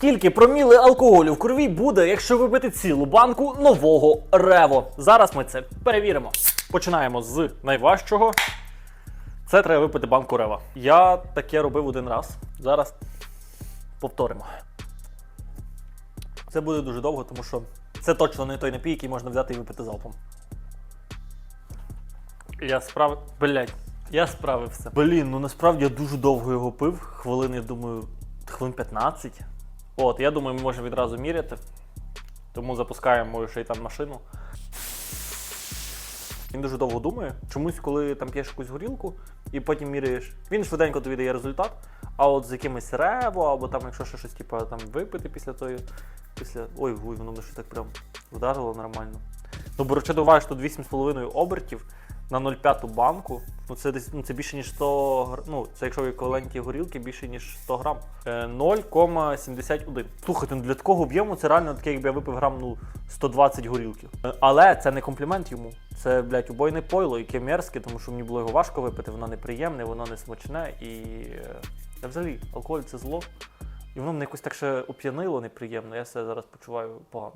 Скільки проміли алкоголю в крові буде, якщо випити цілу банку нового рево? Зараз ми це перевіримо. Починаємо з найважчого. Це треба випити банку рева. Я таке робив один раз. Зараз повторимо. Це буде дуже довго, тому що це точно не той напій, який можна взяти і випити залпом. Я справив. Блять, я справився. Блін, ну насправді я дуже довго його пив. Хвилин, я думаю, хвилин 15. От, я думаю, ми можемо відразу міряти. Тому запускаємо мою ще й там машину. Він дуже довго думає. Чомусь, коли там п'єш якусь горілку і потім міряєш, він швиденько тобі дає результат. А от з якимось рево, або там, якщо ще щось типу, там випити після тої. Після. Ой, ой, воно мене щось так прям вдарило нормально. Ну, беручи до уваги, що тут 8,5 обертів на 0,5 банку. Ну це десь ну, це більше ніж 100 гр... Ну, це якщо в еквіваленті горілки більше ніж 100 грам. Е, 0,71. Слухайте, ну для такого об'єму це реально таке, якби я випив грам ну, 120 горілки. Е, Але це не комплімент йому. Це, блядь, убойне пойло, яке мерзке, тому що мені було його важко випити, воно неприємне, воно не смачне і. е, Та взагалі, алкоголь це зло. І воно мене якось так ще оп'янило неприємно, я себе зараз почуваю погано.